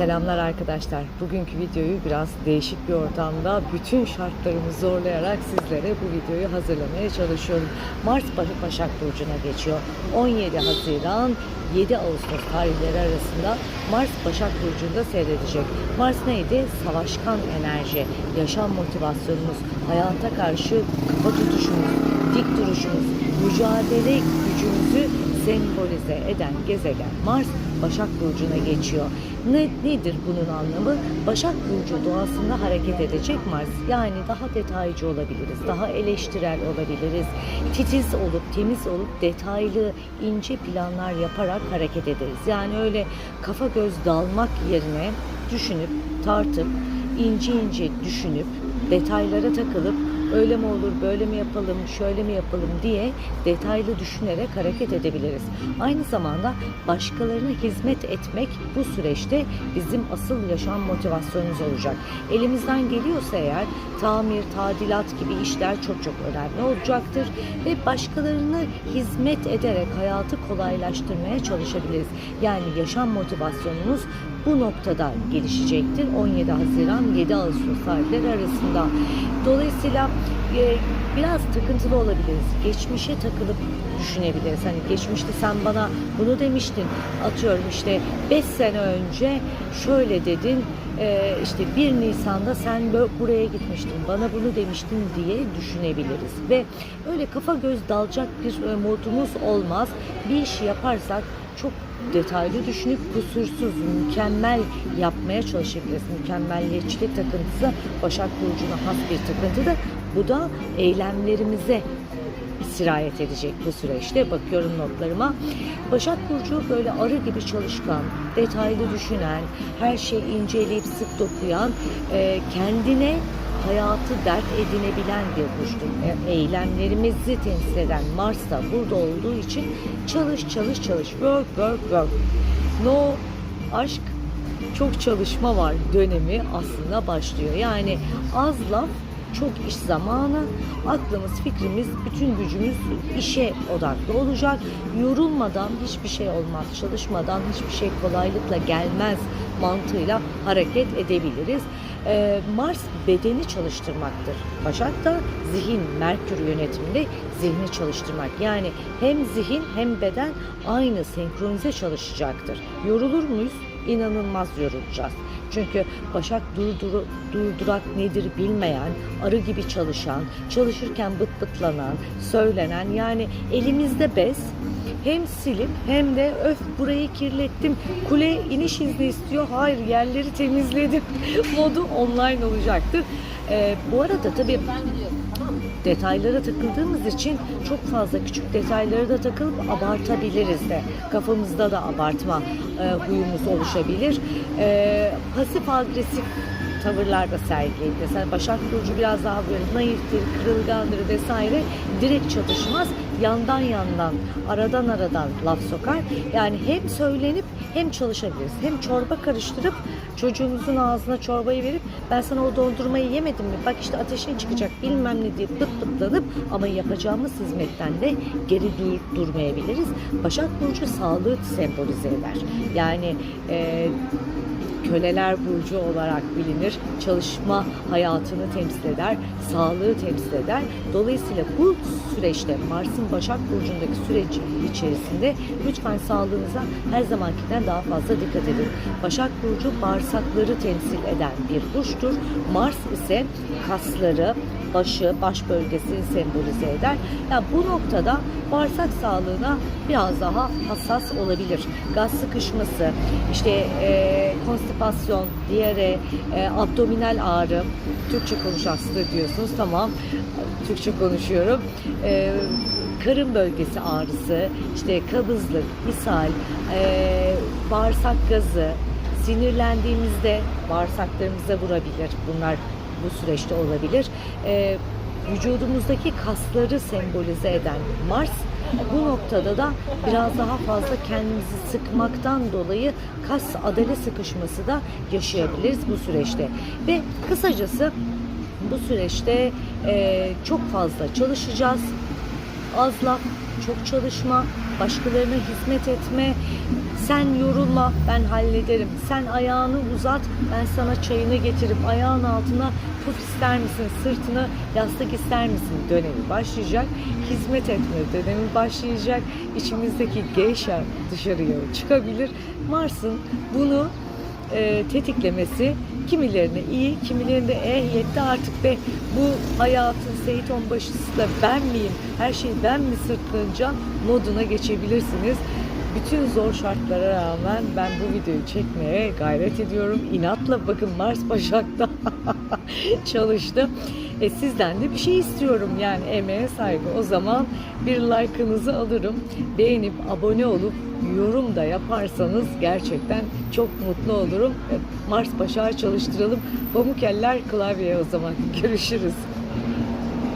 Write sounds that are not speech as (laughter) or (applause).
Selamlar arkadaşlar. Bugünkü videoyu biraz değişik bir ortamda bütün şartlarımı zorlayarak sizlere bu videoyu hazırlamaya çalışıyorum. Mars Başak Burcu'na geçiyor. 17 Haziran 7 Ağustos tarihleri arasında Mars Başak Burcu'nda seyredecek. Mars neydi? Savaşkan enerji, yaşam motivasyonumuz, hayata karşı kafa tutuşumuz, dik duruşumuz, mücadele gücümüzü sembolize eden gezegen Mars Başak Burcu'na geçiyor. Ne, nedir bunun anlamı? Başak Burcu doğasında hareket edecek Mars. Yani daha detaycı olabiliriz, daha eleştirel olabiliriz. Titiz olup, temiz olup, detaylı, ince planlar yaparak hareket ederiz. Yani öyle kafa göz dalmak yerine düşünüp, tartıp, ince ince düşünüp, detaylara takılıp öyle mi olur, böyle mi yapalım, şöyle mi yapalım diye detaylı düşünerek hareket edebiliriz. Aynı zamanda başkalarına hizmet etmek bu süreçte bizim asıl yaşam motivasyonumuz olacak. Elimizden geliyorsa eğer tamir, tadilat gibi işler çok çok önemli olacaktır ve başkalarına hizmet ederek hayatı kolaylaştırmaya çalışabiliriz. Yani yaşam motivasyonumuz bu noktada gelişecektir. 17 Haziran 7 Ağustos tarihleri arasında. Dolayısıyla e, biraz takıntılı olabiliriz. Geçmişe takılıp düşünebiliriz. Hani geçmişte sen bana bunu demiştin. Atıyorum işte 5 sene önce şöyle dedin. e, işte 1 Nisan'da sen buraya gitmiştin. Bana bunu demiştin diye düşünebiliriz. Ve öyle kafa göz dalacak bir e, modumuz olmaz. Bir işi yaparsak çok detaylı düşünüp kusursuz, mükemmel yapmaya çalışabiliriz. Mükemmelliyetçilik takıntısı Başak Burcu'na has bir takıntıdır. Bu da eylemlerimize sirayet edecek bu süreçte. Bakıyorum notlarıma. Başak Burcu böyle arı gibi çalışkan, detaylı düşünen, her şeyi inceleyip sık dokuyan, e, kendine hayatı dert edinebilen bir burçtur. Eylemlerimizi temsil eden Mars da burada olduğu için çalış çalış çalış, work work work. No aşk çok çalışma var dönemi aslında başlıyor. Yani az laf çok iş zamanı, aklımız, fikrimiz, bütün gücümüz işe odaklı olacak. Yorulmadan hiçbir şey olmaz, çalışmadan hiçbir şey kolaylıkla gelmez mantığıyla hareket edebiliriz. Ee, Mars bedeni çalıştırmaktır. Başak da zihin, Merkür yönetiminde zihni çalıştırmak. Yani hem zihin hem beden aynı senkronize çalışacaktır. Yorulur muyuz? inanılmaz yorulacağız. Çünkü Başak durdur, durdurak nedir bilmeyen, arı gibi çalışan, çalışırken bıt bıtlanan, söylenen yani elimizde bez hem silip hem de öf burayı kirlettim. Kule iniş izni istiyor. Hayır yerleri temizledim. (laughs) Modu online olacaktır. Ee, bu arada tabii detaylara takıldığımız için çok fazla küçük detaylara da takılıp abartabiliriz de. Kafamızda da abartma e, huyumuz oluşabilir. E, pasif agresif tavırlar da sergileyip mesela Başak Burcu biraz daha böyle naiftir, kırılgandır vesaire direkt çatışmaz. Yandan yandan, aradan aradan laf sokar. Yani hem söylenip hem çalışabiliriz. Hem çorba karıştırıp çocuğumuzun ağzına çorbayı verip ben sana o dondurmayı yemedim mi? Bak işte ateşin çıkacak bilmem ne diye pıt pıtlanıp ama yapacağımız hizmetten de geri dur- durmayabiliriz. Başak Burcu sağlığı sembolize eder. Yani e, köleler burcu olarak bilinir. Çalışma hayatını temsil eder, sağlığı temsil eder. Dolayısıyla bu süreçte Mars'ın Başak Burcu'ndaki süreç içerisinde lütfen sağlığınıza her zamankinden daha fazla dikkat edin. Başak Burcu bağırsakları temsil eden bir burçtur. Mars ise kasları, başı, baş bölgesini sembolize eder. Yani bu noktada bağırsak sağlığına biraz daha hassas olabilir. Gaz sıkışması, işte e, konstipasyon, diyare, e, abdominal ağrı, Türkçe konuş Aslı diyorsunuz. Tamam, Türkçe konuşuyorum. E, karın bölgesi ağrısı, işte kabızlık, ishal, e, bağırsak gazı, sinirlendiğimizde bağırsaklarımıza vurabilir. Bunlar bu süreçte olabilir. E, vücudumuzdaki kasları sembolize eden Mars bu noktada da biraz daha fazla kendimizi sıkmaktan dolayı kas adale sıkışması da yaşayabiliriz bu süreçte. Ve kısacası bu süreçte e, çok fazla çalışacağız. Az laf, çok çalışma, başkalarına hizmet etme. Sen yorulma, ben hallederim. Sen ayağını uzat, ben sana çayını getirip ayağın altına puf ister misin, sırtına yastık ister misin dönemi başlayacak. Hizmet etme dönemi başlayacak. İçimizdeki geisha dışarıya çıkabilir. Mars'ın bunu e, tetiklemesi kimilerine iyi, kimilerine eh yetti artık be. Bu hayatın Seyit Onbaşısı da ben miyim, her şeyi ben mi sırtlanacağım moduna geçebilirsiniz. Bütün zor şartlara rağmen ben bu videoyu çekmeye gayret ediyorum. İnatla bakın Mars Başak'ta (laughs) çalıştı. E, sizden de bir şey istiyorum yani emeğe saygı. O zaman bir like'ınızı alırım. Beğenip abone olup yorum da yaparsanız gerçekten çok mutlu olurum. E, Mars Başak'ı çalıştıralım. Pamuk eller klavyeye o zaman. (laughs) Görüşürüz.